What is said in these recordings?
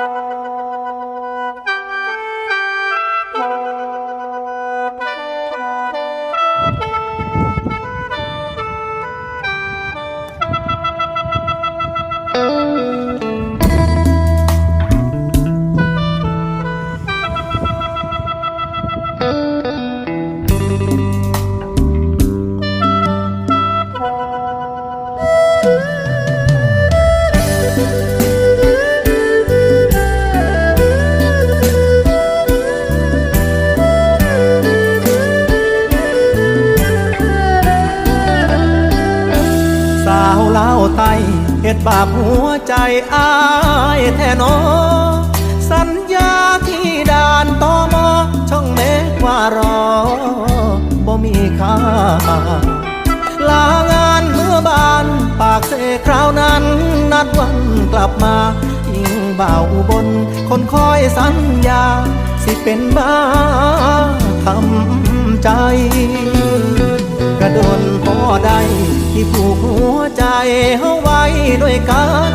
ส เฮ็ดบาปหัวใจอายแท้หนอ สัญญาที่ด่านตอมอช่องเมฆว่ารอบ่มีค่าลางานเมื่อบานปากเสคราวนั้น นัดวันกลับมายิงเบาอุบนคนคอยสัญญา สิเป็นบ้าทำใจ กระโดนพอได้ ที่ผูกหัวใจเฮาไว้ด้วยกัน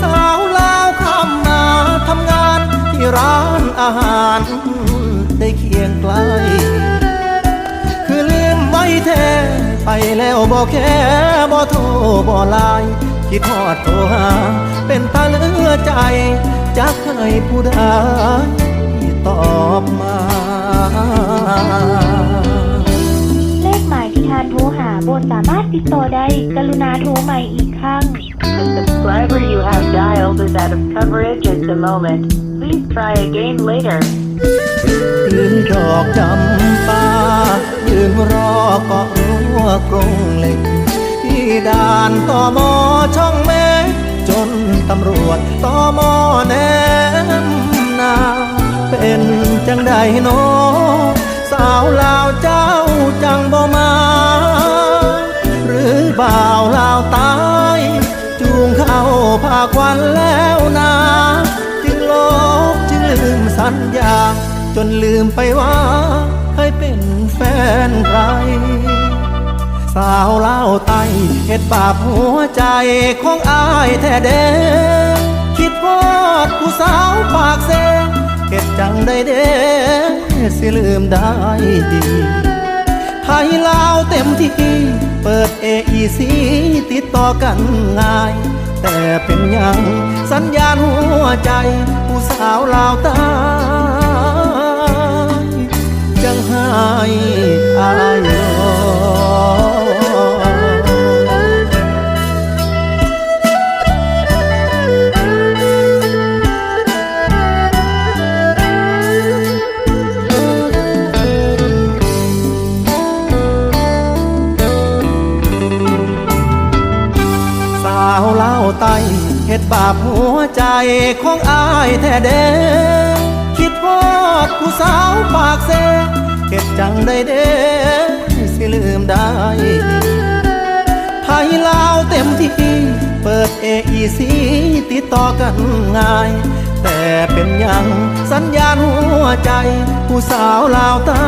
สาวลาวข้ามมาทำงานที่ร้านอาหารได้เคียงไกล คือลืมไว้แท้ไปแล้วบอกแค่บ่โทรบ่ไลน์คิดทอดโทรหาเป็นตาเหลือใจจักให้ผู้ใดตอบมา บนสามารถติดต่อได้ กรุณาโทรใหม่อีกครั้ง The subscriber you have dialed is out of coverage at the moment. Please try again later. ยืนดอกจำปายืนรอเกาะรั้วกรงเหล็ก ที่ด่านตอมอช่องเมฆจนตำรวจตอมอแนมนาเป็นจังใดโนอสาวลาวเจ้าจังบ่ม ลืมไปว่าเคยเป็นแฟนใคร สาวเล่าไตเฮ็ดบาปหัวใจของอายแท้เด้คิดพอดผู้สาวปากเซเฮ็ดจังได้เด้สิลืมได้ดีไทยลาวเต็มที่ เปิด AEC ติดต่อกันง่าย แต่เป็นยังสัญญาณหัวใจ ผู้สาวลาวตา ให้อายรอสาวเล่าไตเฮ็ดบาปหัวใจของอายแท้เด้คิดพอดผู้สาวปากเซ ฮ็ดจังได้เด้สิลืมได้ไทยลาวเต็มที่ เปิดเอีซีติดต่อกันง่าย แต่เป็นยังสัญญาณหัวใจ ผู้สาวลาวตา